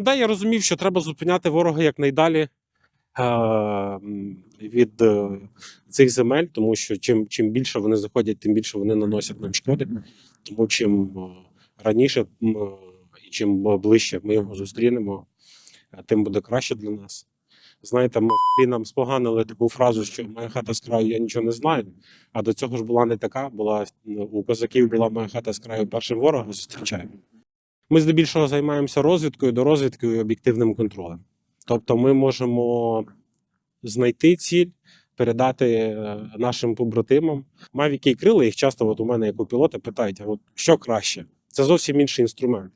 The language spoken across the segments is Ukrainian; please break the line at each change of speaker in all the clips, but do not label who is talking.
Да, я розумів, що треба зупиняти ворога якнайдалі е, від е, цих земель, тому що чим, чим більше вони заходять, тим більше вони наносять нам шкоди. Тому чим е, раніше і чим ближче ми його зустрінемо, тим буде краще для нас. Знаєте, ми нам споганили таку фразу, що моя хата з краю, я нічого не знаю. А до цього ж була не така. Була у козаків була моя хата з краю першим ворога зустрічаємо. Ми здебільшого займаємося розвідкою, до розвідки і об'єктивним контролем. Тобто, ми можемо знайти ціль, передати е, нашим побратимам. Мавіки і крила їх часто, от у мене як у пілота, питають: а от що краще? Це зовсім інший інструмент.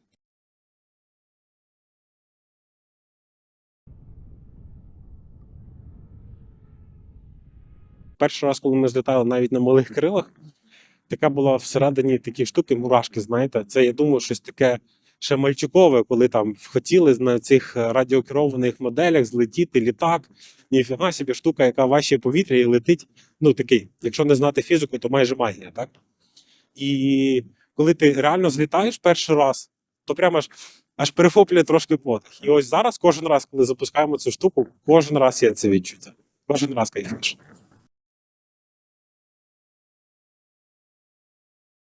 Перший раз, коли ми злітали навіть на малих крилах, така була всередині такі штуки, мурашки, знаєте. Це я думаю, щось таке ще мальчукове, коли там хотіли на цих е, радіокерованих моделях злетіти літак. Ніфіга собі штука, яка важче повітря і летить. Ну такий, якщо не знати фізику, то майже магія, так? І коли ти реально злітаєш перший раз, то прямо аж, аж перехоплює трошки подих. І ось зараз, кожен раз, коли запускаємо цю штуку, кожен раз є це відчуття. Кожен раз кайфуєш.